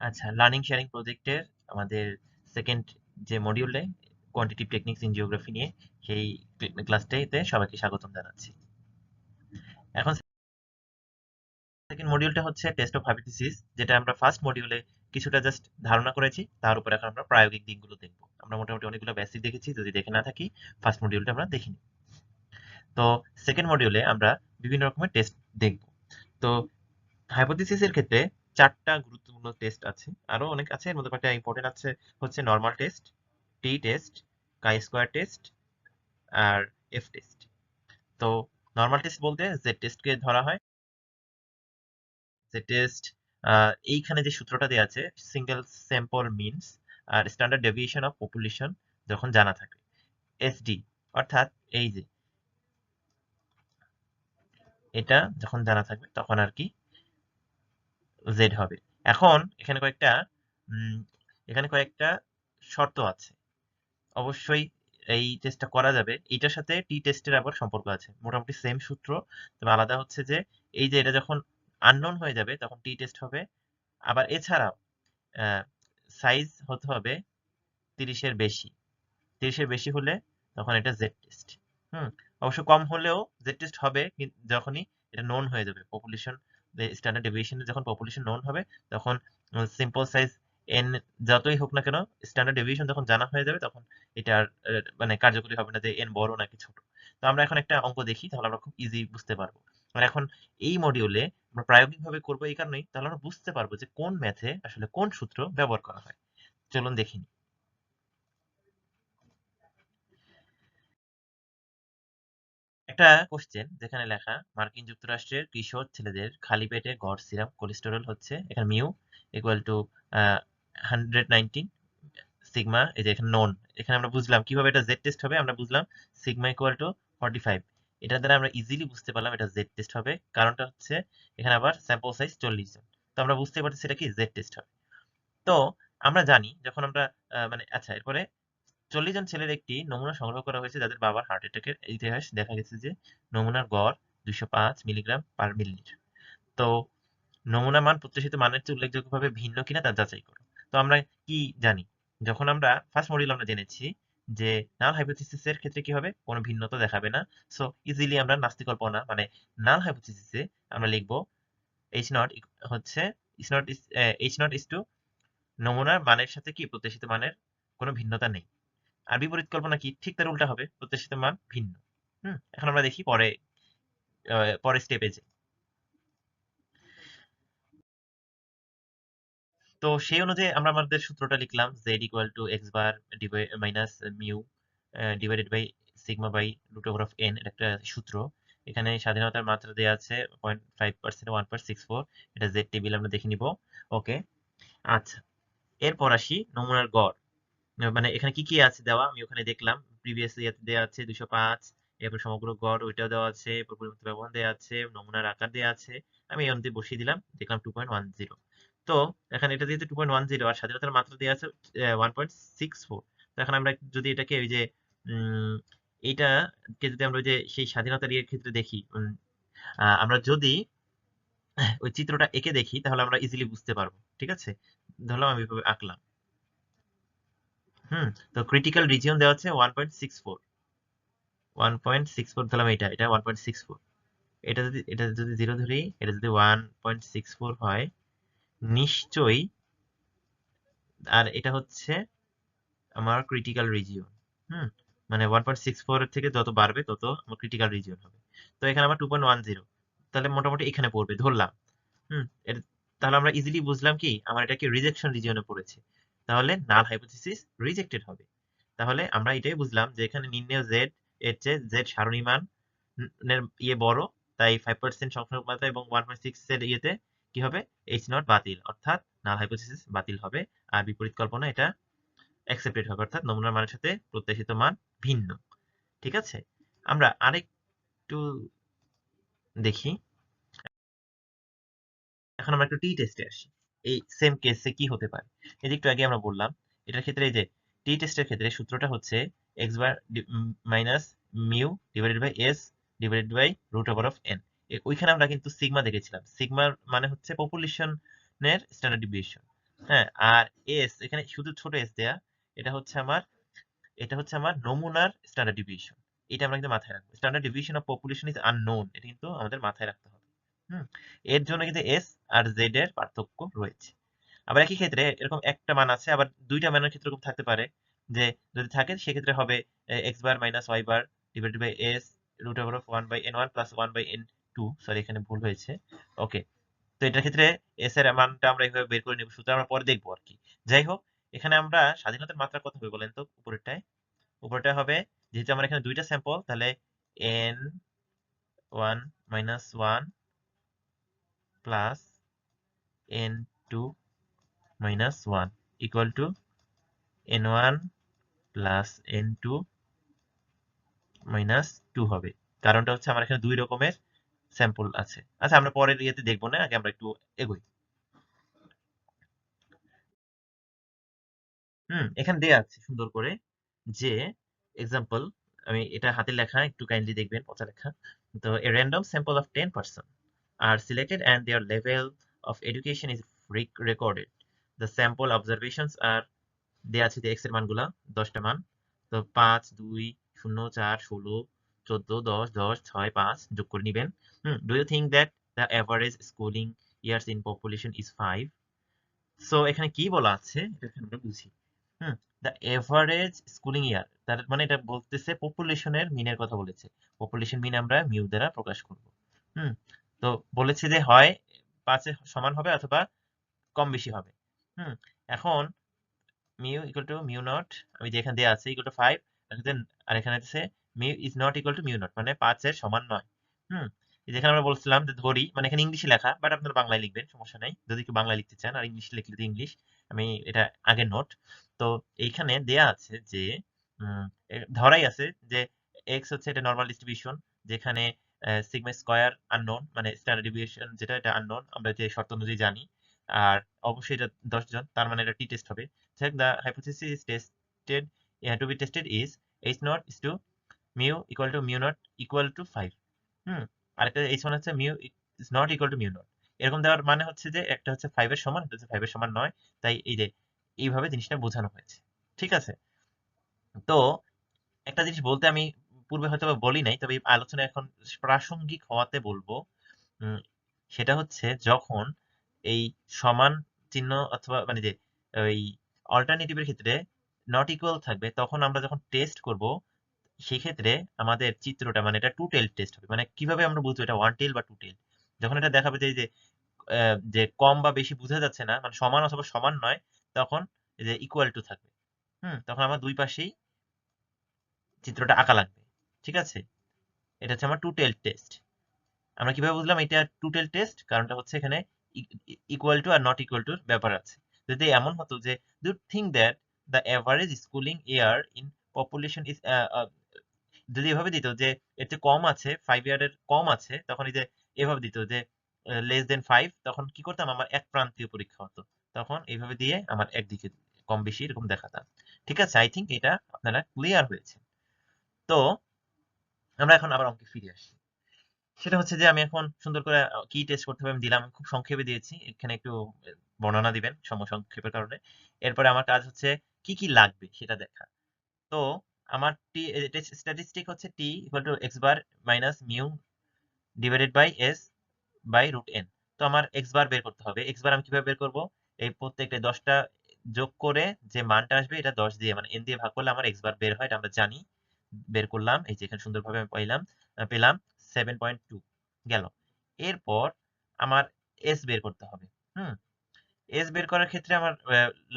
আচ্ছা learning sharing প্রজেক্টের আমাদের সেকেন্ড যে মডিউলে কোয়ান্টিটিভ টেকনিক্স ইন জিওগ্রাফি নিয়ে, সেই ক্লাসটাতে সবাইকে স্বাগতম জানাচ্ছি। এখন সেকেন্ড মডিউলটা হচ্ছে টেস্ট অফ হাইপোথিসিস যেটা আমরা ফার্স্ট মডিউলে কিছুটা জাস্ট ধারণা করেছি, তার উপর এখন আমরা প্রায়োগিক দিকগুলো দেখব। আমরা মোটামুটি অনেকগুলো বেসিক দেখেছি, যদি দেখে না থাকি ফার্স্ট মডিউলটা আমরা দেখিনি তো সেকেন্ড মডিউলে আমরা বিভিন্ন রকমের টেস্ট দেখব। তো হাইপোথিসিসের ক্ষেত্রে চারটা গুরুত্বপূর্ণ টেস্ট আছে। আরও অনেক আছে, এর মধ্যে একটা ইম্পর্টেন্ট আছে, হচ্ছে normal test T test chi square test আর এফ টেস্ট তো নর্মাল টেস্ট বলতে যে টেস্টকে ধরা হয়। টেস্ট এইখানে যে সূত্রটা দেওয়া আছে সিঙ্গেল স্যাম্পল মিনস আর স্ট্যান্ডার্ড ডেভিয়েশন অফ পপুলেশন যখন জানা থাকে। এসডি অর্থাৎ এই যে, এটা যখন জানা থাকবে তখন আর কি জেড হবে। এখন এখানে কয়েকটা এখানে কয়েকটা শর্ত আছে। অবশ্যই এই টেস্টটা করা যাবে। এইটার সাথে টি টেস্টের আবার সম্পর্ক আছে। মোটামুটি সেম সূত্র, তবে আলাদা হচ্ছে যে, এই যে এটা যখন আননোন হয়ে যাবে, তখন টি টেস্ট হবে। আবার এছাড়াও সাইজ হতে হবে তিরিশের বেশি। তিরিশের বেশি হলে তখন এটা জেড টেস্ট হুম, অবশ্য কম হলেও জেড টেস্ট হবে যখনই এটা নোন হয়ে যাবে পপুলেশন স্ট্যান্ডার্ড ডেভিয়েশনে যখন পপুলেশন নোন হবে, তখন সিম্পল সাইজ এন যতই হোক না কেন স্ট্যান্ডার্ড ডেভিয়েশন যখন জানা হয়ে যাবে, তখন এটা মানে কার্যকরী হবে না যে এন বড় নাকি ছোট। তো আমরা এখন একটা অঙ্ক দেখি, তাহলে আমরা খুব ইজি বুঝতে পারব। মানে এখন এই মডিউলে আমরা প্রায়োগিকভাবে করব এই কারণেই, তাহলে আমরা বুঝতে পারব যে কোন ম্যাথে আসলে কোন সূত্র ব্যবহার করা হয়। চলুন দেখি একটা কোশ্চেন যেখানে লেখা, মার্কিন যুক্তরাষ্ট্রের কিশোর ছেলেদের খালি পেটে গড় সিরাম কোলেস্টেরল হচ্ছে, এখানে mu equal to hundred nineteen sigma এই যে এখানে নন এখানে আমরা বুঝলাম, কীভাবে এটা জেড টেস্ট হবে, আমরা বুঝলাম sigma equal to forty five এটা দ্বারা আমরা ইজিলি বুঝতে পারলাম এটা জেড টেস্ট হবে, কারণটা হচ্ছে এখানে আবার স্যাম্পল সাইজ চল্লিশ জন। তো আমরা বুঝতে পারছি সেটা কি জেড টেস্ট হবে। তো আমরা জানি, যখন আমরা মানে আচ্ছা এরপরে চল্লিশ জন ছেলের একটি নমুনা সংগ্রহ করা হয়েছে যাদের বাবার হার্ট অ্যাটাকের ইতিহাস দেখা গেছে যে নমুনার গড় দুইশো পাঁচ মিলিগ্রাম পার মিলিলিটার তো নমুনা মান প্রত্যাশিত মানের চেয়ে উল্লেখযোগ্যভাবে ভিন্ন কিনা তা যাচাই করো। তো আমরা কি জানি? যখন আমরা ফার্স্ট মডিউল আমরা জেনেছি যে নাল হাইপোথিসিসের ক্ষেত্রে কি হবে? কোনো ভিন্নতা দেখাবে না। সো ইজিলি আমরা নাস্তিকল্পনা মানে নাল হাইপোথিসিসে আমরা লিখব এইচ নট হচ্ছে is naught is H naught is to নমুনার মানের সাথে কি প্রত্যাশিত মানের কোনো ভিন্নতা নেই। আর বিপরীত কল্পনা কি? ঠিক তার উল্টা হবে, প্রত্যাশিত মান ভিন্ন। হুম, এখন আমরা দেখি পরে পরের স্টেপে যে। তো সেই অনুযায়ী আমরা আমাদের সূত্রটা লিখলাম, z equal to X bar minus mu divided by sigma by root over of N একটা সূত্র। এখানে স্বাধীনতার মাত্রা দেওয়া আছে point five percent one point six four এটা জেড টেবিল আমরা দেখে নিব। ওকে আচ্ছা এরপর আসি নমুনার গড়। মানে এখানে কি কি আছে দেওয়া? আমি ওখানে দেখলাম প্রিভিয়াস ইয়াতে দেওয়া আছে দুশো পাঁচ, এরপর সমগ্র গড় ওইটাও দেওয়া আছে পরিমিত ব্যবহার দেওয়া আছে, নমুনার আকার দেওয়া আছে, আমি এই অনুযায়ী বসিয়ে দিলাম, দেখলাম টু পয়েন্ট ওয়ান জিরো তো এখানে এটা যেহেতু টু পয়েন্ট ওয়ান জিরো আর স্বাধীনতার মাত্রা দেওয়া আছে ওয়ান পয়েন্ট সিক্স ফোর তো এখন আমরা যদি এটাকে ওই যে এইটাকে যদি আমরা যে সেই স্বাধীনতার ইয়ের ক্ষেত্রে দেখি আমরা যদি ওই চিত্রটা এঁকে দেখি, তাহলে আমরা ইজিলি বুঝতে পারব, ঠিক আছে? ধরলাম আমি এভাবে আঁকলাম। তো ক্রিটিক্যাল রিজিয়ন দেওয়া আছে one point six four one point six four ধরলাম এটা এটা ওয়ান পয়েন্ট সিক্স ফোর এটা যদি এটা যদি জিরো ধরি, এটা যদি ওয়ান পয়েন্ট সিক্স ফোর হয়, নিশ্চয়ই আর এটা হচ্ছে আমার ক্রিটিক্যাল রিজিয়ন হুম মানে ওয়ান পয়েন্ট সিক্স ফোর থেকে যত বাড়বে, তত আমার ক্রিটিক্যাল রিজিয়ন হবে। তো এখানে আমার টু পয়েন্ট ওয়ান জিরো তাহলে মোটামুটি এখানে পড়বে, ধরলাম। হুম তাহলে আমরা ইজিলি বুঝলাম কি, আমার এটা কি রিজেকশন রিজিয়নে পড়েছে। তাহলে নাল হাইপোথিসিস রিজেক্টেড হবে। তাহলে আমরা এটাই বুঝলাম যে এখানে নির্ণয় জেড এর চেয়ে জেড সারণী মান ইয়ে বড়, তাই ফাইভ পার্সেন্ট সংখ্যক মাত্রা এবং ওয়ান পয়েন্ট সিক্স এর ইয়েতে কি হবে? এইচ নট বাতিল। অর্থাৎ নাল হাইপোথিসিস বাতিল হবে। আর বিপরীত কল্পনা এটা অ্যাকসেপ্টেড হবে। অর্থাৎ নমুনার মানের সাথে প্রত্যাশিত মান ভিন্ন। ঠিক আছে? আমরা আরেকটু দেখি। এখন আমরা একটু টি টেস্টে আসি। এই সেম কেসে কি হতে পারে? এই একটু আগে আমরা বললাম, এটার ক্ষেত্রে এই যে টি টেস্টের ক্ষেত্রে সূত্রটা হচ্ছে X bar minus mu divided by S divided by root over of N ওইখানে আমরা কিন্তু সিগমা দেখেছিলাম। সিগমার মানে হচ্ছে পপুলেশনের স্ট্যান্ডার্ড ডিভিয়েশন হ্যাঁ আর এস এখানে শুধু ছোট এস দেয়া, এটা হচ্ছে আমার, এটা হচ্ছে আমার নমুনার স্ট্যান্ডার্ড ডিভিয়েশন এটা আমরা কিন্তু মাথায় রাখব। Standard deviation of population is unknown এটা কিন্তু আমাদের মাথায় রাখতে হবে। এর জন্য কিন্তু এস আর জেড এর পার্থক্য রয়েছে। আবার একই ক্ষেত্রে এরকম একটা মান আছে, আবার দুইটা মানের ক্ষেত্রে এরকম থাকতে পারে যে যদি থাকে সেক্ষেত্রে হবে X bar minus Y bar divided by S root over of one by N one plus one by N two sorry এখানে ভুল হয়েছে। ওকে তো এটার ক্ষেত্রে এস এর মানটা আমরা এইভাবে বের করে নেব, সুতরাং আমরা পরে দেখব আর কি। যাই হোক, এখানে আমরা স্বাধীনতার মাত্রা কত হবে বলেন তো উপরেরটায়। উপরেরটা হবে, যেহেতু আমরা এখানে দুইটা স্যাম্পল তাহলে N one minus one minus one equal to N one plus N two minus two হবে। কারণটা হচ্ছে আমার এখানে দুই রকমের স্যাম্পল আছে। আচ্ছা আমরা পরের ইয়েতে দেখব না, আগে আমরা একটু এগোই। হুম, এখানে দেয়া আছে সুন্দর করে যে এক্সাম্পল আমি এটা হাতে লেখা, একটু কাইন্ডলি দেখবেন, পচা লেখা। তো, a random sample of 10 person are selected and their level of education is recorded the sample observations are দেয়া আছে x এর মানগুলা 10টা মান তো 5 2 0 4 16 14 10 10 6 5 যোগ করে নেবেন hmm do you think that the average schooling years in population is 5 so এখানে কি বলা আছে এটা আমরা বুঝি hmm the average schooling year তার মানে এটা বলতেছে পপুলেশনের মিনের কথা বলেছে পপুলেশন মিন আমরা মিউ দ্বারা প্রকাশ করব হুম তো বলেছে যে হয় পাঁচে সমান হবে অথবা কম বেশি হবে। হুম, এখন mu equal to mu naught, আমি যে এখানে দেওয়া আছে ইকুয়াল টু ফাইভ আর এখানে আছে mu is not equal to mu naught মানে পাঁচের সমান নয়। হুম যেখানে আমরা বলছিলাম যে ধরি মানে এখানে ইংলিশে লেখা বাট আপনারা বাংলায় লিখবেন, সমস্যা নাই। যদি কেউ বাংলায় লিখতে চান, আর ইংলিশে লিখলে তো ইংলিশ, আমি এটা আগের নোট তো এইখানে দেয়া আছে যে ধরাই আছে যে এক্স হচ্ছে এটা নর্মাল ডিস্ট্রিবিউশন যেখানে সিগমা স্কয়ার আননোন মানে স্ট্যান্ডার্ড ডিভিয়েশন যেটা এটা আননোন আমরা যে শর্ত অনুযায়ী জানি আর অবশ্যই এটা দশ জন তার মানে এটা টি টেস্ট হবে। Check the hypothesis is tested uh, to be tested is h naught is to mu equal to mu naught equal to 5 hmm আরেকটা h one হচ্ছে mu is not equal to mu naught. এরকম দেওয়ার মানে হচ্ছে যে একটা হচ্ছে 5 এর সমান একটা হচ্ছে 5 এর সমান নয় তাই এই যে এইভাবে জিনিসটা বোঝানো হয়েছে। ঠিক আছে? তো একটা জিনিস বলতে আমি পূর্বে হয়তো বলি নাই, তবে আলোচনা এখন প্রাসঙ্গিক হওয়াতে বলব সেটা হচ্ছে যখন এই সমান চিহ্ন অথবা মানে যে ওই অল্টারনেটিভের ক্ষেত্রে নট ইকুয়াল থাকবে, তখন আমরা যখন টেস্ট করব সেই ক্ষেত্রে আমাদের চিত্রটা মানে এটা টু টেল টেস্ট হবে। মানে কীভাবে আমরা বুঝব এটা ওয়ান টেল বা টু টেল যখন এটা দেখাবে যে যে কম বা বেশি বোঝা যাচ্ছে না মানে সমান অথবা সমান নয়, তখন যে ইকুয়াল টু থাকবে। হুম, তখন আমার দুই পাশেই চিত্রটা আঁকা লাগবে। ঠিক আছে? এটা হচ্ছে আমার টু টেল টেস্ট আমরা কীভাবে বুঝলাম এটা টু টেল টেস্ট কারণটা হচ্ছে এখানে ইকুয়াল টু আর নট ইকুয়াল টুর ব্যাপার আছে। যদি এমন হতো যে do think that the average schooling year in population is যদি এভাবে দিত যে, এর চেয়ে কম আছে ফাইভ ইয়ারের কম আছে, তখন এই যে এভাবে দিত যে লেস দেন ফাইভ তখন কি করতাম? আমার এক প্রান্তীয় পরীক্ষা হতো। তখন এইভাবে দিয়ে আমার একদিকে কম বেশি এরকম দেখাতাম। ঠিক আছে? আই থিঙ্ক এটা আপনারা ক্লিয়ার হয়েছে। তো আমরা এখন আবার অঙ্কে ফিরে আসি। সেটা হচ্ছে যে আমি এখন সুন্দর করে কি টেস্ট করতে হবে, আমি দিলাম খুব সংক্ষেপে দিয়েছি। এখানে একটু বর্ণনা দিবেন সংক্ষেপের কারণে। এরপরে আমার কাজ হচ্ছে কি কি লাগবে সেটা দেখা। তো আমার টি স্ট্যাটিস্টিক হচ্ছে T equal to X bar minus mu divided by S by root N তো আমার এক্স বার বের করতে হবে। এক্স বার আমি কীভাবে বের করব? এই প্রত্যেকটা দশটা যোগ করে যে মানটা আসবে, এটা দশ দিয়ে মানে এন দিয়ে ভাগ করলে আমার এক্স বার বের হয়, এটা আমরা জানি। বের করলাম, এই যে এখানে সুন্দরভাবে আমি পাইলাম পেলাম সেভেন পয়েন্ট টু গেল। এরপর আমার এস বের করতে হবে, হুম? এস বের করার ক্ষেত্রে আমার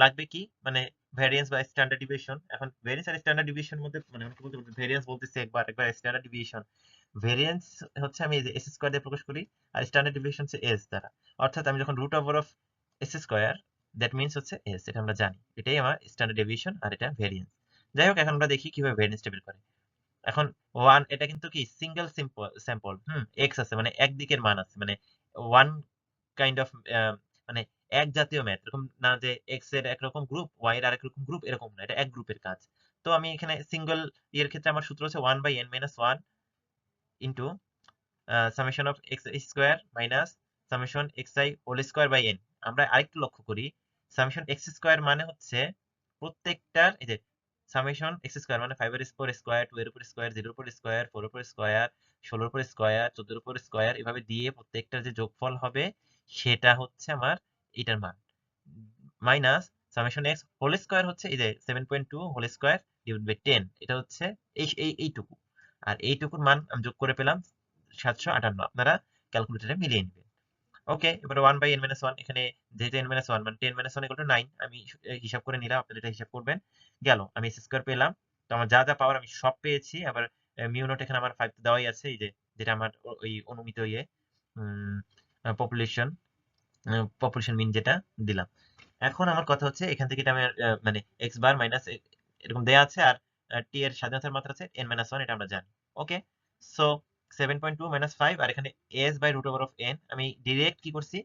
লাগবে কি? মানে ভ্যারিয়েন্স বা স্ট্যান্ডার্ড ডিভিয়েশন এখন ভ্যারিয়েন্স আর স্ট্যান্ডার্ড ডিভিশন মধ্যে মানে অনেকে বলতে বলতে ভ্যারিয়েন্স বলতেছে একবার একবার স্ট্যান্ডার্ড ডিভিয়েশন ভ্যারিয়েন্স হচ্ছে আমি এস স্কয়ার দিয়ে প্রকাশ করি, আর স্ট্যান্ডার্ড ডিভিশন হচ্ছে এস দ্বারা। অর্থাৎ আমি যখন root over of S square that means হচ্ছে এস এটা আমরা জানি। এটাই আমার স্ট্যান্ডার্ড ডিভিশন আর এটা ভ্যারিয়েন্স যাই হোক এখন আমরা দেখি কীভাবে ভ্যারিয়েন্সটা বের করে। এখন ওয়ান এটা কিন্তু কি? সিঙ্গেল স্যাম্পল হুম এক্স আছে মানে একদিকের মান আছে মানে ওয়ান কাইন্ড অফ মানে এক জাতীয় ম্যাথ এরকম না যে এক্সের একরকম গ্রুপ ওয়াই এর আরেক রকম গ্রুপ এরকম না, এটা এক গ্রুপের কাজ। তো আমি এখানে সিঙ্গেল এর ক্ষেত্রে আমার সূত্র হচ্ছে one by N minus one into summation of X square minus summation X I whole square by N আমরা আরেকটু লক্ষ্য করি সামেশন এক্স স্কোয়ার মানে হচ্ছে প্রত্যেকটার, এই যে সামেশন এক্স স্কোয়ার মানে ফাইভ এর উপর স্কোয়ার টু এর উপর স্কোয়ার জিরোর উপর স্কোয়ার ফোর উপর স্কোয়ার ষোলোর উপর স্কোয়ার চোদ্দোর উপর স্কোয়ার এভাবে দিয়ে প্রত্যেকটার যে যোগফল হবে, সেটা হচ্ছে আমার এটার মান। Minus summation X whole square হচ্ছে এই যে seven point two whole square divide by ten এটা হচ্ছে এই এই, এইটুকু। আর এইটুকুর মান আমি যোগ করে পেলাম সাতশো আটান্ন। আপনারা ক্যালকুলেটারে মিলিয়ে নেবেন। ওকে এবারে one by N minus one এখানে যেহেতু এন মাইনাস ওয়ান মানে ten minus one equal to nine আমি হিসাব করে নিলাম আপনারা এটা হিসাব করবেন, গেল, আমি এস স্কোয়ার পেলাম, তো আমার যা যা পাওয়ার আমি সব পেয়েছি, আবার মিউ নোট এখানে আমার ফাইভ দেওয়াই আছে, এই যে, যেটা আমার ওই অনুমিত ইয়ে পপুলেশন পপুলেশন মিন যেটা দিলাম। এখন আমার কথা হচ্ছে, এখান থেকে এটা আমার মানে এক্স বার মাইনাস এরকম দেয়া আছে, আর টি এর স্বাধীনতার মাত্রা আছে এন মাইনাস ওয়ান এটা আমরা জানি। Okay so seven point two আর এখানে S by root over of N আমি ডিরেক্ট কি করছি?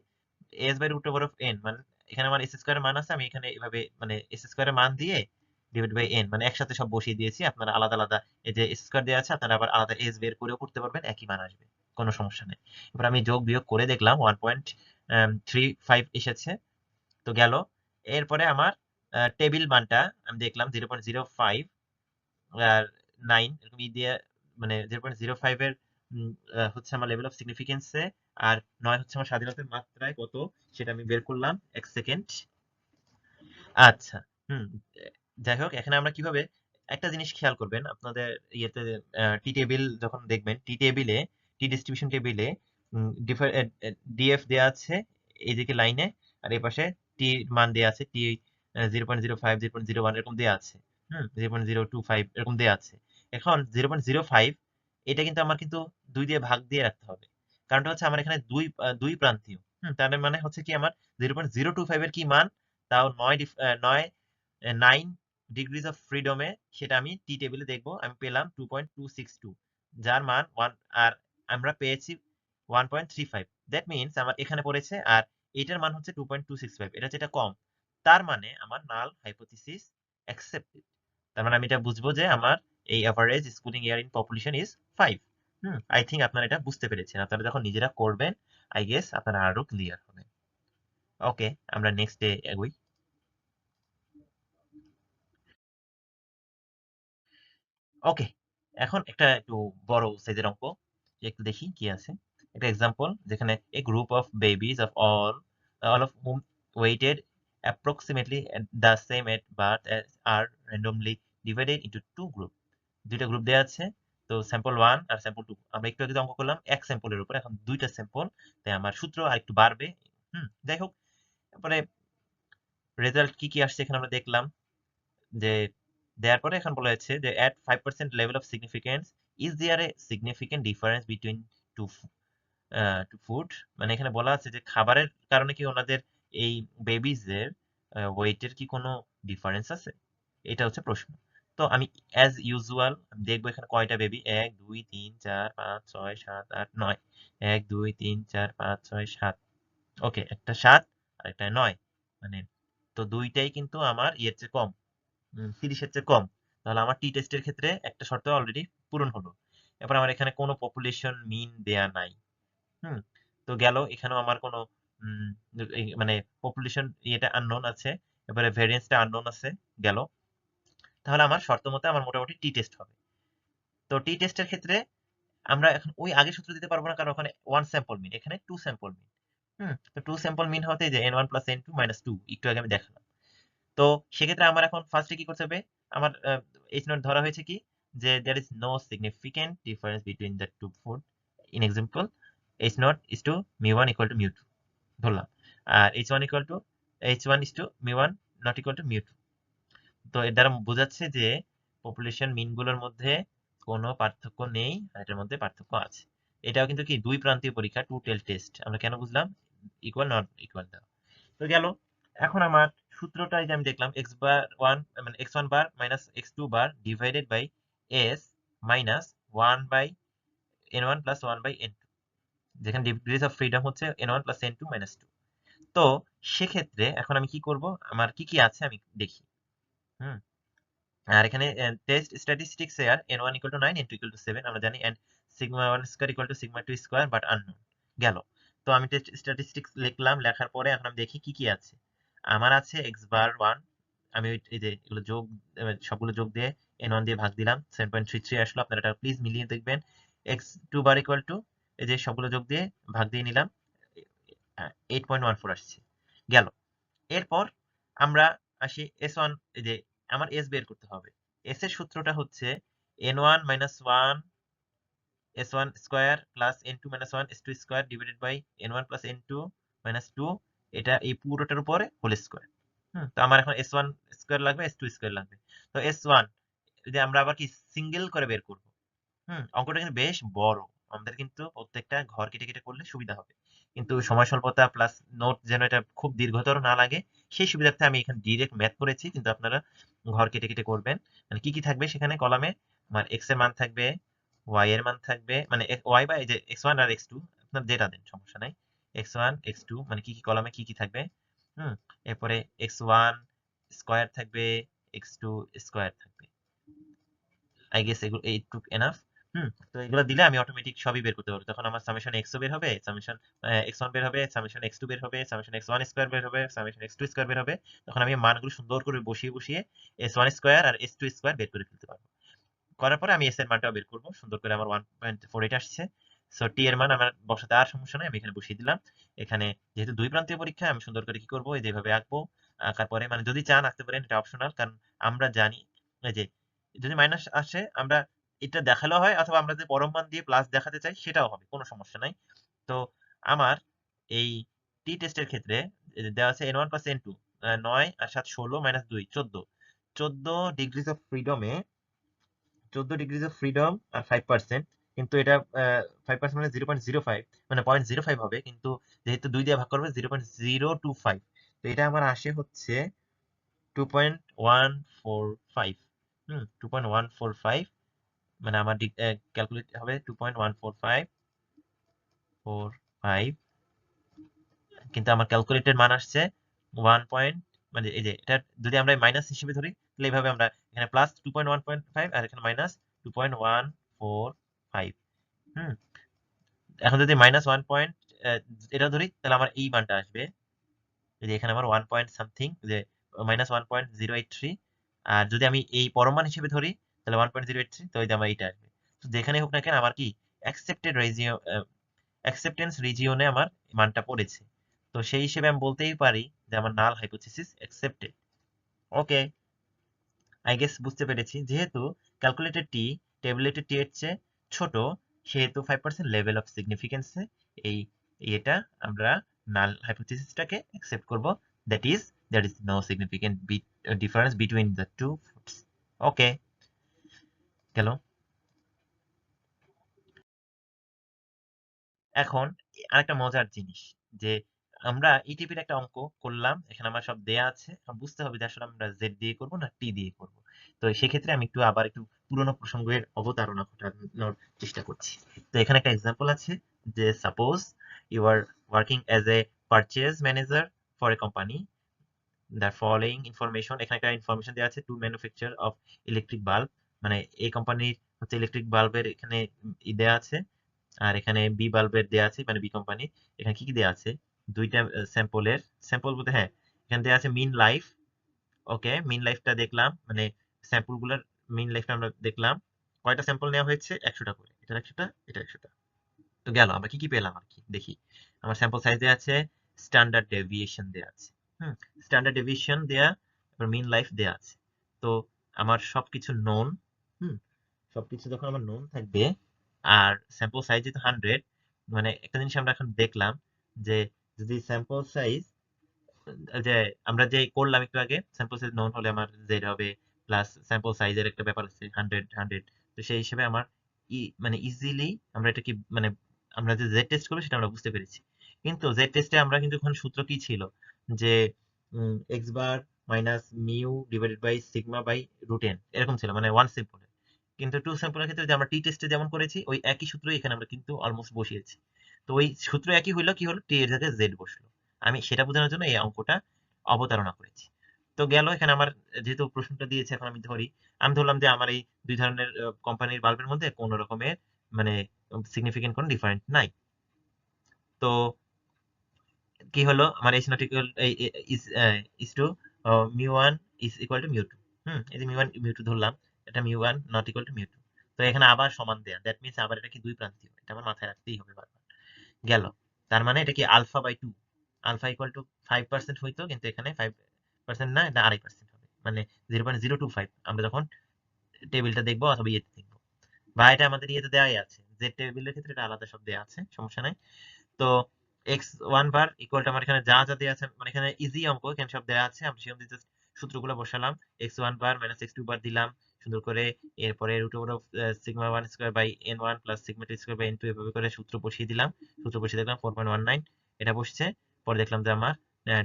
S by root over of N মানে এখানে আমার এস স্কোয়ারের মান আছে, আমি এখানে এভাবে মানে এস স্কোয়ারের মান দিয়ে ডিভাইড বাই এন মানে একসাথে সব বসিয়ে দিয়েছি, আপনারা আলাদা আলাদা এই যে স্কোয়ার দেওয়া আছে, আপনারা আবার আলাদা এস বের করেও করতে পারবেন, একই মান আসবে, কোনো সমস্যা নেই। এবার আমি যোগ বিয়োগ করে দেখলাম ওয়ান পয়েন্ট থ্রি ফাইভ এসেছে, তো গেল। এরপরে আমার টেবিল মানটা আমি দেখলাম জিরো পয়েন্ট জিরো ফাইভ আর নাইন এরকম দিয়ে মানে জিরো পয়েন্ট জিরো ফাইভ এর হচ্ছে আমার লেভেল অফ সিগনিফিকেন্সে আর নয় হচ্ছে আমার স্বাধীনতার মাত্রায় কত, সেটা আমি বের করলাম এক সেকেন্ড আচ্ছা হুম, যাই হোক, এখানে আমরা কীভাবে, একটা জিনিস খেয়াল করবেন, আপনাদের ইয়েতে টি টেবিল যখন দেখবেন টি টেবিলে টি ডিস্ট্রিবিউশন টেবিলে ডিএফ দেওয়া আছে এইদিকে লাইনে আর এই পাশে টি মান দেওয়া আছে T zero point zero five zero point zero one এরকম দেওয়া আছে, হুম zero point zero two five এরকম দেওয়া আছে। এখন জিরো পয়েন্ট জিরো ফাইভ এটা কিন্তু আমার কিন্তু দুই দিয়ে ভাগ দিয়ে রাখতে হবে। কারণটা হচ্ছে আমার এখানে দুই দুই প্রান্তীয়। হুম, তার মানে হচ্ছে কি আমার zero point zero two five এর কি মান? তাও নয় নয় নাইন ডিগ্রিজ অফ ফ্রিডমে সেটা আমি টি টেবিলে দেখব। আমি পেলাম two point two six two যার মান ওয়ান আর আমরা পেয়েছি one point three five that means আমার এখানে পড়েছে, আর এটার মান হচ্ছে two point two six five এটা যেটা কম। তার মানে আমার নাল হাইপোথিসিস অ্যাকসেপ্টেড তার মানে আমি এটা বুঝব যে আমার এই average schooling year in population is five hmm I think আপনারা এটা বুঝতে পেরেছেন। আপনারা যখন নিজেরা করবেন আই গেস আপনারা আরও ক্লিয়ার হবে। ওকে আমরা নেক্সট ডে এগোই। ওকে এখন একটা একটু বড় সাইজের অঙ্ক। একটু দেখি কি আছে। একটা এক্সাম্পল যেখানে a group of babies of all all of hmm weighted the same at birth as are randomly divided into two group দুইটা গ্রুপ দেওয়া আছে, তো স্যাম্পল ওয়ান আর স্যাম্পল টু আমরা একটু আগে অঙ্ক করলাম, এক স্যাম্পলের উপর, এখন দুইটা স্যাম্পল তাই আমার সূত্র আর একটু বাড়বে। হুম, যাই হোক তারপরে রেজাল্ট কি কি আসছে এখানে আমরা দেখলাম, যে দেওয়ার পরে এখন বলা হচ্ছে যে at five percent level of significance is there a significant difference between two two food মানে এখানে বলা আছে যে খাবারের কারণে কি ওনাদের এই বেবিজদের ওয়েটের কি কোনো ডিফারেন্স আছে? এটা হচ্ছে প্রশ্ন। তো আমি অ্যাজ ইউজুয়াল দেখব এখানে কয়টা বেবি এক, দুই, তিন, চার, পাঁচ, ছয়, সাত, আট, নয়। এক, দুই, তিন, চার, পাঁচ, ছয়, সাত। ওকে একটা সাত আর একটা নয়। মানে তো দুইটাই কিন্তু আমার ইয়ের চেয়ে কম তিরিশের চেয়ে কম। তাহলে আমার টি টেস্টের ক্ষেত্রে একটা শর্ত অলরেডি পূরণ হলো। এবার আমার এখানে কোনো পপুলেশন মিন দেয়া নাই। হুম, তো গেল, এখানেও আমার কোনো মানে পপুলেশন ইয়েটা আননোন আছে। এবারে ভেরিয়েন্সটা আননোন আছে, গেল। তাহলে আমার শর্ত মতো আমার মোটামুটি টি টেস্ট হবে। তো টি টেস্টের ক্ষেত্রে আমরা এখন ওই আগে সূত্র দিতে পারব না, কারণ ওখানে ওয়ান স্যাম্পল মিন এখানে টু স্যাম্পল মিন হুম? তো টু স্যাম্পল মিন হতে যে N one plus N two minus two একটু আগে আমি দেখালাম। তো সেক্ষেত্রে আমার এখন ফার্স্টে কি করতে হবে? আমার এইচ নোট ধরা হয়েছে কি? যে there is no significant difference between the two food in example H naught is to mu one equal to mu two ধরলাম। আর H one equal to H one is to mu one not equal to mu two তো এর দ্বারা বোঝাচ্ছে যে population মিনগুলোর মধ্যে কোনো পার্থক্য নেই আর এটার মধ্যে পার্থক্য আছে। এটাও কিন্তু কি দুই প্রান্তীয় পরীক্ষা টু টেল টেস্ট আমরা কেন বুঝলাম? ইকুয়াল নট ইকুয়াল দেওয়া। তো গেল, এখন আমার সূত্রটা যে আমি দেখলাম এক্স বার ওয়ান মানে X one bar minus X two bar divided by S minus one by N one plus one by N two যেখানে ডিগ্রিজ অফ ফ্রিডম হচ্ছে N one plus N two minus two তো সেক্ষেত্রে এখন আমি কি করব? আমার কি কি আছে আমি দেখি। আর এখানে টেস্ট স্ট্যাটিস্টিক্স এর N one equal to nine N two equal to seven আমরা জানি and sigma one square equal to sigma two square but unknown গেল। তো আমি টেস্ট স্ট্যাটিস্টিক্স লিখলাম, লেখার পরে এখন আমি দেখি কি কি আছে। আমার আছে এক্স বার ওয়ান আমি এই যে এগুলো যোগ সবগুলো যোগ দিয়ে এন ওয়ান দিয়ে ভাগ দিলাম সেভেন পয়েন্ট থ্রি থ্রি আসলো, আপনারা এটা প্লিজ মিলিয়ে দেখবেন। X two bar equal to এই যে সবগুলো যোগ দিয়ে ভাগ দিয়ে নিলাম এইট পয়েন্ট ওয়ান ফোর আসছে, গেল। এরপর আমরা আসি এস ওয়ান যে আমার এস বের করতে হবে। এস এর সূত্রটা হচ্ছে N one minus one S one square plus N two minus one S two square divided by N one plus N two minus two এটা এই পুরোটার উপরে হোল স্কোয়ার তো আমার এখন এস ওয়ান স্কোয়ার লাগবে এস টু স্কোয়ার লাগবে। তো এস ওয়ান যদি আমরা আবার কি সিঙ্গেল করে বের করব? হুম, অঙ্কটা কিন্তু বেশ বড়। আমাদের কিন্তু প্রত্যেকটা ঘর কেটে কেটে করলে সুবিধা হবে। কিন্তু সময় স্বল্পতা প্লাস নোট যেন এটা খুব দীর্ঘতর না লাগে, সেই সুবিধার্থে আমি এখানে ডিরেক্ট ম্যাথ করেছি, কিন্তু আপনারা ঘর কেটে কেটে করবেন। মানে কি কি থাকবে সেখানে কলামে? আমার এক্সের মান থাকবে ওয়াই এর মান থাকবে মানে ওয়াই বা এই যে এক্স ওয়ান আর এক্স টু আপনার যেটা দেন, সমস্যা নাই। এক্স ওয়ান এক্স টু মানে কি কি কলামে কি কি থাকবে? হুম, এরপরে এক্স ওয়ান স্কোয়ার থাকবে এক্স টু স্কোয়ার থাকবে। আই গেস এগুলো এইটুক এনাফ হুম। তো এগুলো দিলে আমি অটোমেটিক সবই বের করতে পারব। তখন আমার সামেশন এক্স বের হবে সামেশন এক্স ওয়ান বের হবে সামেশন এক্স টু বের হবে সামেশন এক্স ওয়ান স্কোয়ার বের হবে সামেশন এক্স টু স্কোয়ার বের হবে। তখন আমি মানগুলো সুন্দর করে বসিয়ে বসিয়ে এস ওয়ান স্কোয়ার আর এস টু স্কোয়ার বের করে ফেলতে পারব। করার পরে আমি এস এর মানটাও বের করব। সুন্দর করে আমার ওয়ান পয়েন্ট ফোর এইট আসছে। সো টি এর মান আমার বসাতে আর সমস্যা নেই, আমি এখানে বসিয়ে দিলাম। এখানে যেহেতু দুই প্রান্তীয় পরীক্ষা আমি সুন্দর করে কি করব? যেভাবে আঁকবো। আঁকার পরে মানে যদি চান আঁকতে পারেন, এটা অপশনাল কারণ আমরা জানি যে যদি মাইনাস আসে, আমরা এটা দেখালেও হয় অথবা আমরা যে পরম মান দিয়ে প্লাস দেখাতে চাই সেটাও হবে, কোনো সমস্যা নাই। তো আমার এই টি টেস্টের ক্ষেত্রে দেওয়া আছে N one plus N two নয় আর সাত ষোলো মাইনাস দুই, চোদ্দ। চোদ্দ ডিগ্রিজ অফ ফ্রিডমে চোদ্দ ডিগ্রিজ অফ ফ্রিডম আর ফাইভ পার্সেন্ট কিন্তু এটা ফাইভ পার্সেন্ট মানে জিরো পয়েন্ট জিরো ফাইভ মানে পয়েন্ট জিরো ফাইভ হবে, কিন্তু যেহেতু দুই দিয়ে ভাগ করবে zero point zero two five তো এটা আমার আসে হচ্ছে two point one four five hmm two point one four five মানে আমার ক্যালকুলেট হবে two point one four five four five কিন্তু আমার ক্যালকুলেটেড মান আসছে ওয়ান পয়েন্ট মানে এই যে এটা যদি আমরা মাইনাস হিসেবে ধরি, তাহলে এইভাবে আমরা এখানে plus two point one point five আর এখানে minus two point one four five hmm, এখন যদি মাইনাস ওয়ান পয়েন্ট এটা ধরি, তাহলে আমার এই মানটা আসবে। এই যে এখানে আমার ওয়ান পয়েন্ট সামথিং যে minus one point zero eight three আর যদি আমি এই পরমান হিসেবে ধরি তাহলে one point zero eight three তো যে আমার আসবে। তো হোক না কেন, আমার কি অ্যাকসেপ্টেড অ্যাকসেপ্টেন্স রিজিওনে আমার মানটা পড়েছে। তো সেই হিসেবে আমি বলতেই পারি যে আমার null hypothesis accepted okay I guess বুঝতে পেরেছি। যেহেতু ক্যালকুলেটেড টি টেবলেটেড টি এর চেয়ে ছোট, সেহেতু ফাইভ পার্সেন্ট লেভেল অফ সিগনিফিকেন্সে এই এটা আমরা নাল হাইপোথিসিসটাকে অ্যাকসেপ্ট করব। That is that is no significant difference between the two foods okay গেল। এখন আরেকটা মজার জিনিস, যে আমরা ইটিপির একটা অঙ্ক করলাম, এখানে আমার সব দেয়া আছে। বুঝতে হবে যে আসলে আমরা জেড দিয়ে করব না টি দিয়ে করব। তো সেক্ষেত্রে আমি একটু আবার একটু পুরোনো প্রসঙ্গের অবতারণা ঘটানোর চেষ্টা করছি। তো এখানে একটা এক্সাম্পল আছে, যে suppose you are working as a purchase manager for a company the following information এখানে একটা ইনফরমেশন দেওয়া আছে to manufacture of electric bulb মানে এই কোম্পানির হচ্ছে ইলেকট্রিক বাল্বের এখানে ই দেওয়া আছে, আর এখানে বি বাল্বের দেওয়া আছে মানে বি কোম্পানি এখানে কি কি দেওয়া আছে? দুইটা স্যাম্পলের স্যাম্পল বলতে হ্যাঁ এখানে দেওয়া আছে মিন লাইফ ওকে মিন লাইফটা দেখলাম মানে স্যাম্পলগুলোর মিন লাইফটা আমরা দেখলাম। কয়টা স্যাম্পল নেওয়া হয়েছে? একশোটা করে। এটা একশোটা এটা একশোটা। তো গেল, আমরা কি কি পেলাম আর কি? দেখি। আমার স্যাম্পল সাইজ দেওয়া আছে স্ট্যান্ডার্ড ডেভিয়েশন দেওয়া আছে। হুম স্ট্যান্ডার্ড ডেভিয়েশন দেওয়া তারপর মিন লাইফ দেওয়া আছে। তো আমার সবকিছু নোন সবকিছু যখন আমার নোন থাকবে, আর স্যাম্পল সাইজ যেহেতু হান্ড্রেড মানে একটা জিনিস আমরা এখন দেখলাম যে যদি স্যাম্পল সাইজ যে আমরা যে করলাম একটু আগে স্যাম্পল সাইজ নোন হলে আমার জেড হবে প্লাস স্যাম্পল সাইজের একটা ব্যাপার আছে হান্ড্রেড হান্ড্রেড তো সেই হিসেবে আমার ই মানে ইজিলি আমরা এটা কি মানে আমরা যে জেড টেস্ট করব সেটা আমরা বুঝতে পেরেছি। কিন্তু জেড টেস্টে আমরা কিন্তু ওখানে সূত্র কি ছিল? যে x bar minus mu divided by sigma by root n এরকম ছিল মানে ওয়ান স্যাম্পলের কিন্তু টু স্যাম্পলের ক্ষেত্রে যে আমরা টি টেস্টে যেমন করেছি, ওই একই সূত্র এখানে আমরা কিন্তু অলমোস্ট বসিয়েছি। তো ওই সূত্র একই হইল, কি হলো? টি এর জায়গায় জেড বসল। আমি সেটা বোঝানোর জন্য এই অঙ্কটা অবতারণা করেছি। তো গেল এখানে আমার, যেহেতু প্রশ্নটা দিয়েছে, এখন আমি ধরি। আমি ধরলাম যে আমার এই দুই ধরনের কোম্পানির বাল্বের মধ্যে কোন রকমের মানে সিগনিফিকেন্ট কোনো ডিফারেন্ট নাই। তো কি হলো? আমার is not is is to mu one is equal to mu two hmm, এই যে মিউ ওয়ান মিউ টু ধরলাম। এটা mu one not equal to mu two তো এখানে আবার সমান দেয়া। দ্যাট মিনস আবার এটা কি দুই প্রান্তীয়? এটা আমার মাথায় রাখতেই হবে বারবার। গেল। তার মানে এটা কি alpha by two alpha equal to five percent হইতো, কিন্তু এখানে ফাইভ পার্সেন্ট না, এটা আড়াই পার্সেন্ট হবে। মানে zero point zero two five আমরা যখন টেবিলটা দেখব অথবা ইয়েতে দেখব। বা এটা আমাদের ইয়েতে দেওয়াই আছে। যে টেবিলের ক্ষেত্রে এটা আলাদা সব দেওয়া আছে, সমস্যা নাই। তো x one bar equal to আমার এখানে যা যা দেওয়া আছে মানে এখানে ইজি অঙ্ক, এখানে সব দেওয়া আছে। আমরা সেখান থেকে সূত্রগুলো বসালাম। X one bar minus x two bar দিলাম। সুন্দর করে এরপরে root over of sigma one square by n one plus sigma two square by n two এভাবে করে সূত্র বসিয়ে দিলাম। সূত্র বসিয়ে দেখলাম ফোর পয়েন্ট ওয়ান নাইন এটা বসছে। পরে দেখলাম যে আমার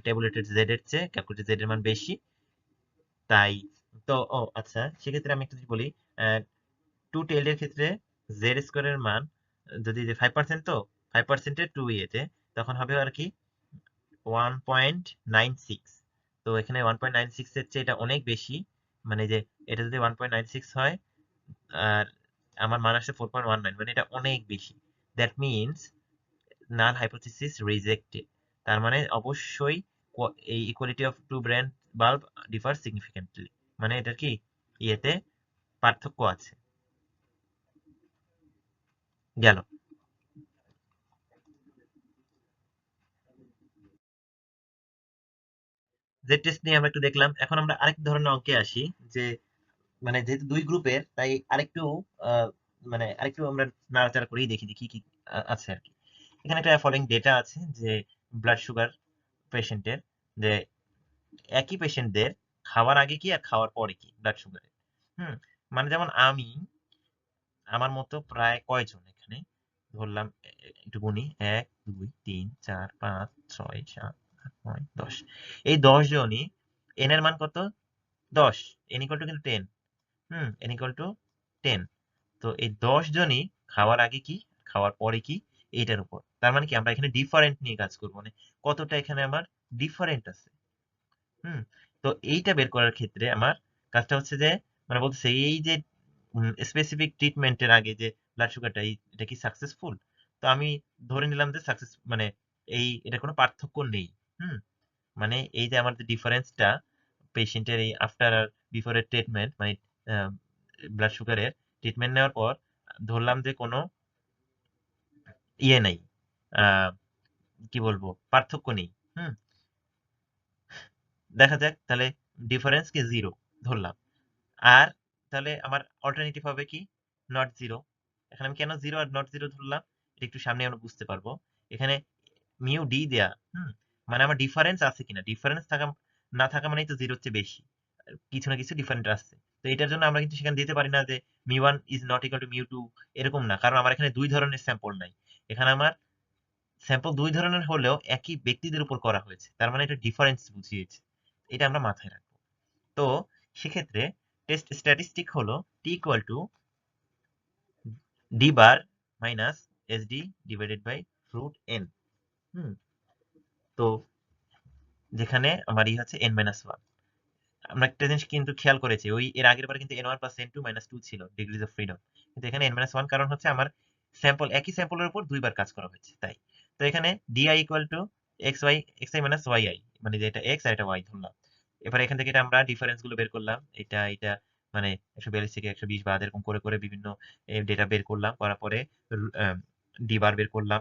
টেবুলেটেড জেড এর চেয়ে ক্যালকুলেটেড জেড এর মান বেশি। তাই, তো, ও আচ্ছা সেক্ষেত্রে আমি একটু বলি টু টেল এর ক্ষেত্রে জেড স্কোয়ারের মান যদি যে ফাইভ পার্সেন্ট তো ফাইভ পার্সেন্টের টু ইয়েতে তখন হবে আর কি ওয়ান পয়েন্ট নাইন সিক্স তো এখানে ওয়ান পয়েন্ট নাইন সিক্স এর চেয়ে এটা অনেক বেশি। মানে যে এটা যদি ওয়ান পয়েন্ট নাইন সিক্স হয়, আর আমার মান আসছে ফোর পয়েন্ট ওয়ান নাইন মানে এটা অনেক বেশি। That means null hypothesis rejected তার মানে অবশ্যই এই equality of two brand bulb differ significantly মানে এটা কি? ইয়েতে পার্থক্য আছে। গেল। যে টেস্ট নিয়ে আমরা একটু দেখলাম। এখন আমরা আরেক ধরনের অঙ্কে আসি যে মানে যেহেতু দুই গ্রুপের তাই আরেকটু মানে আরেকটু আমরা নাড়াচাড়া করেই দেখি কি কি আছে আর কি। এখানে একটা ফলোইং ডেটা আছে যে ব্লাড সুগার পেশেন্টের যে একই পেশেন্টদের খাওয়ার আগে কি আর খাওয়ার পরে কি ব্লাড সুগারের হুম মানে যেমন আমি, আমার মতো প্রায় কয়জন এখানে? ধরলাম একটু গুনি, এক, দুই, তিন, চার, পাঁচ, ছয়, সাত দশ। এই দশ জনই এন এর মান কত? দশ। এন ইকুয়াল টু কিন্তু ten hmm n equal to ten তো এই দশ জনই খাওয়ার আগে কি? খাওয়ার পরে কি? এইটার উপর। তার মানে কি? আমরা এখানে ডিফারেন্ট নিয়ে কাজ করব। মানে কতটা এখানে আমার ডিফারেন্ট আছে। হুম, তো এইটা বের করার ক্ষেত্রে আমার কাজটা হচ্ছে যে মানে বলতেছে এই যে স্পেসিফিক ট্রিটমেন্টের আগে যে ব্লাড সুগারটা এটা কি সাকসেসফুল তো আমি ধরে নিলাম যে সাকসেস মানে এই এটা কোনো পার্থক্য নেই। হুম মানে এই যে আমার যে ডিফারেন্সটা পেশেন্টের এই আফটার আর বিফোরের ট্রিটমেন্ট মানে ব্লাড সুগারের ট্রিটমেন্ট নেওয়ার পর, ধরলাম যে কোনো ইয়ে নেই কি বলব, পার্থক্য নেই, হুম। দেখা যাক, তাহলে ডিফারেন্স কি জিরো ধরলাম। আর তাহলে আমার অল্টারনেটিভ হবে কি? নট জিরো এখানে আমি কেন জিরো আর নট জিরো ধরলাম? এটা একটু সামনে আমরা বুঝতে পারব। এখানে মিউ ডি দেয়া, হুম মানে আমার ডিফারেন্স আছে কিনা? ডিফারেন্স থাকা, না থাকা মানেই তো জিরোর চেয়ে বেশি। কিছু না কিছু ডিফারেন্ট আসছে। তো এটার জন্য আমরা কিন্তু সেখানে দিতে পারি না যে mu one is not equal to mu two এরকম না। কারণ আমার এখানে দুই ধরনের স্যাম্পল নাই। এখানে আমার স্যাম্পল দুই ধরনের হলেও একই ব্যক্তিদের উপর করা হয়েছে। তার মানে এটা ডিফারেন্স বুঝিয়েছে। এটা আমরা মাথায় রাখব। তো সেক্ষেত্রে টেস্ট স্ট্যাটিস্টিক হলো t equal to d bar minus s d divided by root n hmm? তো যেখানে আমার ই হচ্ছে এন মাইনাস ওয়ান আমরা একটা জিনিস কিন্তু খেয়াল করেছি, ওই এর আগের বার কিন্তু N one plus N two minus two ছিল ডিগ্রিজ অফ ফ্রিডম কিন্তু এখানে এন মাইনাস ওয়ান কারণ হচ্ছে আমার স্যাম্পল একই স্যাম্পলের উপর দুইবার কাজ করা হয়েছে, তাই। তো এখানে d i equal to x y x i minus y i মানে এটা এক্স আর এটা ওয়াই ধরলাম। এবার এখান থেকে এটা আমরা ডিফারেন্সগুলো বের করলাম, এটা এটা মানে একশো বিয়াল্লিশ থেকে একশো বিশ বাদ এরকম করে করে বিভিন্ন ডেটা বের করলাম, করার পরে ডি বার বের করলাম।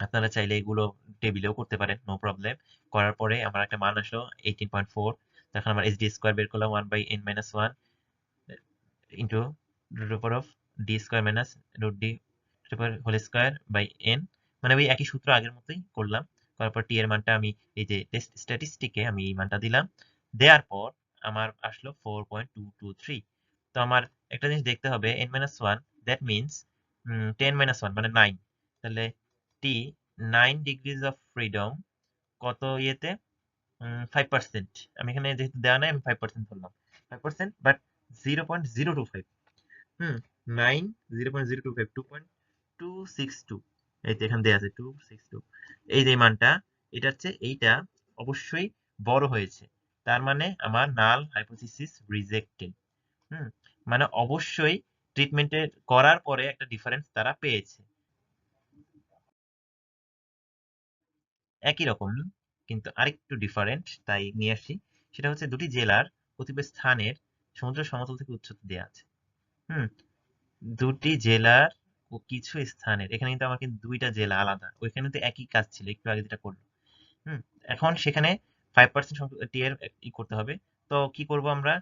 আপনারা চাইলে এগুলো টেবিলেও করতে পারেন নো প্রবলেম করার পরে আমার একটা মান আসলো এইটিন পয়েন্ট ফোর তখন স্কোয়ার বের করলাম one by n minus one into root উপর of d square minus root d whole square by n মানে ওই একই সূত্র আগের মতোই করলাম, করার পর টি এর মানটা আমি এই যে টেস্ট স্ট্যাটিস্টিকে আমি এই মানটা দিলাম, দেওয়ার পর আমার আসলো four point two two three তো আমার একটা জিনিস দেখতে হবে n minus one that means ten minus one মানে নাইন তাহলে t nine degrees of freedom কত ইয়েতে? ফাইভ পার্সেন্ট আমি এখানে যেহেতু দেওয়া নাই, আমি ফাইভ পার্সেন্ট ধরলাম। Five percent but zero point zero two five hmm nine zero point zero two five two point two six two এই যে এখানে দেওয়া আছে টু সিক্স টু এই যে মানটা, এটা হচ্ছে, এইটা অবশ্যই বড় হয়েছে। তার মানে আমার নাল হাইপোথিসিস রিজেক্টেড হুম মানে অবশ্যই ট্রিটমেন্টের করার পরে একটা ডিফারেন্স তারা পেয়েছে। একই রকমই কিন্তু আরেকটু ডিফারেন্ট তাই নিয়ে আসি। সেটা হচ্ছে দুটি জেলার কতিপয় স্থানের সমুদ্র সমতল থেকে উচ্চতা দেওয়া আছে। হুম, দুটি জেলার কিছু স্থানের, এখানে কিন্তু আমার কিন্তু দুইটা জেলা আলাদা, ওইখানে তো একই কাজ ছিল, একটু আগে যেটা করল। হুম, এখন সেখানে ফাইভ পার্সেন্ট টি এর ই করতে হবে। তো কি করব আমরা?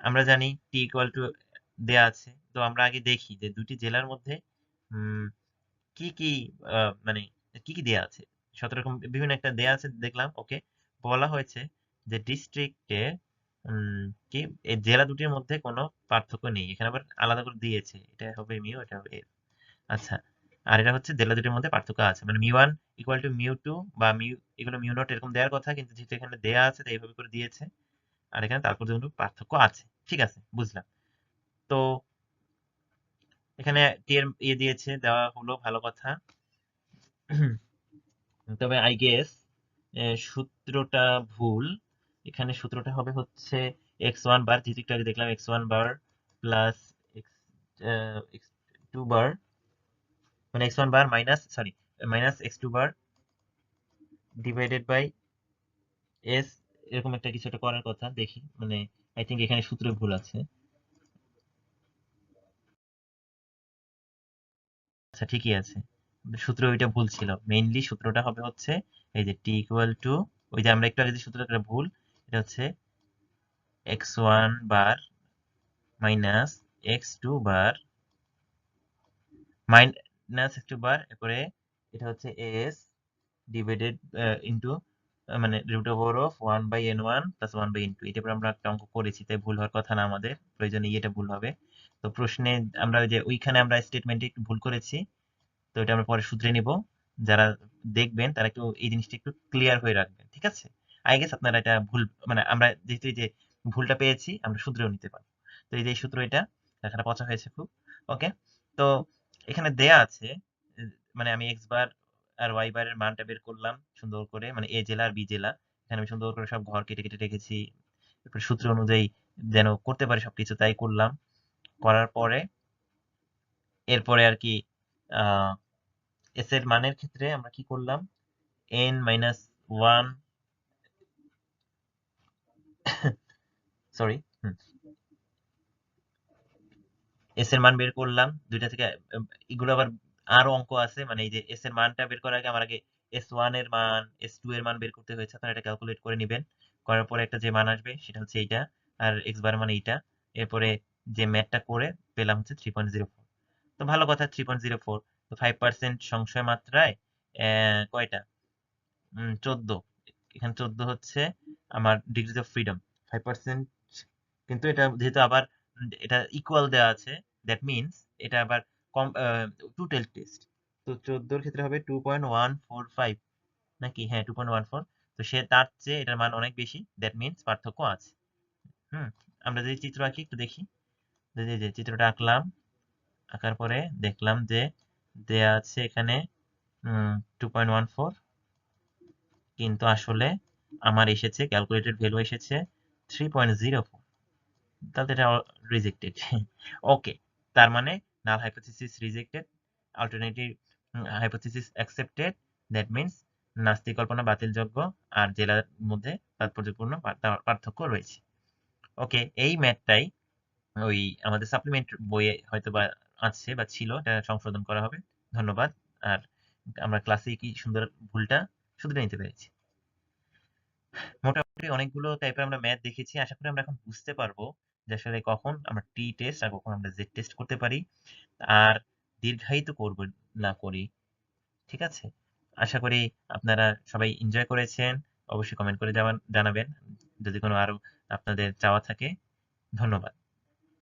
আমরা জানি টি ইকুয়াল টু দেয়া আছে। তো আমরা আগে দেখি যে দুটি জেলার মধ্যে কি কি মানে কি কি দেয়া আছে? সতেরো রকম বিভিন্ন একটা দেয়া আছে, দেখলাম, ওকে। বলা হয়েছে যে ডিস্ট্রিক্টে কি এই জেলা দুটির মধ্যে কোনো পার্থক্য নেই। এখানে আবার আলাদা করে দিয়েছে। এটা হবে মিউ এটা হবে আচ্ছা আর এটা হচ্ছে জেলা দুটির মধ্যে পার্থক্য আছে। মানে mu one equal to mu two বা মিউ এগুলো মিউ নট এরকম দেওয়ার কথা, কিন্তু যেহেতু এখানে দেয়া আছে, তাই এইভাবে করে দিয়েছে। আর এখানে তারপর জন্য পার্থক্য আছে, ঠিক আছে, বুঝলাম। তো এখানে টি ইয়ে দিয়েছে, দেওয়া হলো, ভালো কথা। তবে আই গেস সূত্রটা ভুল। এখানে সূত্রটা হবে হচ্ছে এক্স ওয়ান বার একটু আগে দেখলাম x one bar plus x two bar মানে x one bar minus sorry minus x two bar divided by s এরকম একটা কিছু একটা করার কথা, দেখি। মানে আই থিঙ্ক এখানে সূত্রে ভুল আছে। আচ্ছা ঠিকই আছে। সূত্র ওইটা ভুল ছিল। মেইনলি সূত্রটা হবে হচ্ছে এই যে টি ইকুয়াল টু ওই যে আমরা একটু আগে যে সূত্রটা ভুল, এটা হচ্ছে x one bar minus x two bar minus x two bar এরপরে এটা হচ্ছে এস ডিভাইডেড ইন্টু মানে root over of one by n one plus one by n two এটা আমরা একটা অঙ্ক করেছি, তাই ভুল হওয়ার কথা না আমাদের। প্রয়োজনে এটা ভুল হবে। তো প্রশ্নে আমরা ওই যে ওইখানে আমরা স্টেটমেন্টে একটু ভুল করেছি, তো এটা আমরা পরে শুধরে নিব। যারা দেখবেন তারা একটু এই জিনিসটা একটু ক্লিয়ার হয়ে রাখবেন, ঠিক আছে? আই গেস আপনারা এটা ভুল মানে আমরা যেহেতু যে ভুলটা পেয়েছি, আমরা সূত্রেও নিতে পারব। তো এই যে সূত্র এটা, লেখাটা পচা হয়েছে খুব ওকে তো এখানে দেয়া আছে মানে আমি এক্স বার আর ওয়াই বারের মানটা বের করলাম সুন্দর করে মানে এ জেলা আর বি জেলা। এখানে আমি সুন্দর করে সব ঘর কেটে কেটে রেখেছি। সূত্র অনুযায়ী যেন করতে পারি সবকিছু, তাই করলাম। করার পরে এরপরে আর কি এস এর মানের ক্ষেত্রে আমরা কি করলাম? N minus one sorry s এর মান বের করলাম, দুইটা থেকে, এগুলো আবার আরও অঙ্ক আছে মানে এই যে এস এর মানটা বের করার আগে আমার আগে এস ওয়ানের মান এস টু এর মান বের করতে হয়েছে, আপনারা এটা ক্যালকুলেট করে নেবেন। করার পরে একটা যে মান আসবে, সেটা হচ্ছে এইটা, আর এক্স বার মানে এইটা। এরপরে যে ম্যাথটা করে পেলাম হচ্ছে থ্রি পয়েন্ট জিরো ফোর তো ভালো কথা থ্রি পয়েন্ট জিরো ফোর তো ফাইভ পার্সেন্ট সংশয় মাত্রায় কয়টা? চোদ্দ। এখানে চোদ্দ হচ্ছে আমার degrees of freedom five percent কিন্তু এটা যেহেতু আবার এটা ইকুয়াল দেওয়া আছে দ্যাট মিনস এটা আবার কম টু টেল টেস্ট তো চোদ্দোর ক্ষেত্রে হবে two point one four five নাকি? হ্যাঁ টু পয়েন্ট ওয়ান ফোর তো সে তার চেয়ে এটার মান অনেক বেশি দ্যাট মিনস পার্থক্য আছে। হুম, আমরা যদি চিত্র আঁকি, একটু দেখি। যে চিত্রটা আঁকলাম, আঁকার পরে দেখলাম যে দেয়া আছে এখানে টু পয়েন্ট ওয়ান ফোর কিন্তু আসলে আমার এসেছে ক্যালকুলেটেড ভ্যালু এসেছে থ্রি পয়েন্ট জিরো ফোর তাহলে এটা রিজেক্টেড ওকে তার মানে null hypothesis rejected alternative hypothesis accepted that means নাস্তিক কল্পনা বাতিলযোগ্য আর জেলার মধ্যে তাৎপর্যপূর্ণ পার্থক্য রয়েছে। ওকে এই ম্যাথটাই ওই আমাদের সাপ্লিমেন্ট বইয়ে হয়তো বা আছে বা ছিল, এটা সংশোধন করা হবে। ধন্যবাদ। আর আমরা ক্লাসে কি সুন্দর ভুলটা শুধরে নিতে পেরেছি। মোটামুটি অনেকগুলো টাইপের আমরা ম্যাথ দেখেছি। আশা করি আমরা এখন বুঝতে পারব যে আসলে কখন আমরা টি টেস্ট আর কখন আমরা জেড টেস্ট করতে পারি। আর দীর্ঘায়িত করব না করি। ঠিক আছে? আশা করি আপনারা সবাই এনজয় করেছেন। অবশ্যই কমেন্ট করে জানাবেন। যদি কোনো আরও আপনাদের চাওয়া থাকে, ধন্যবাদ।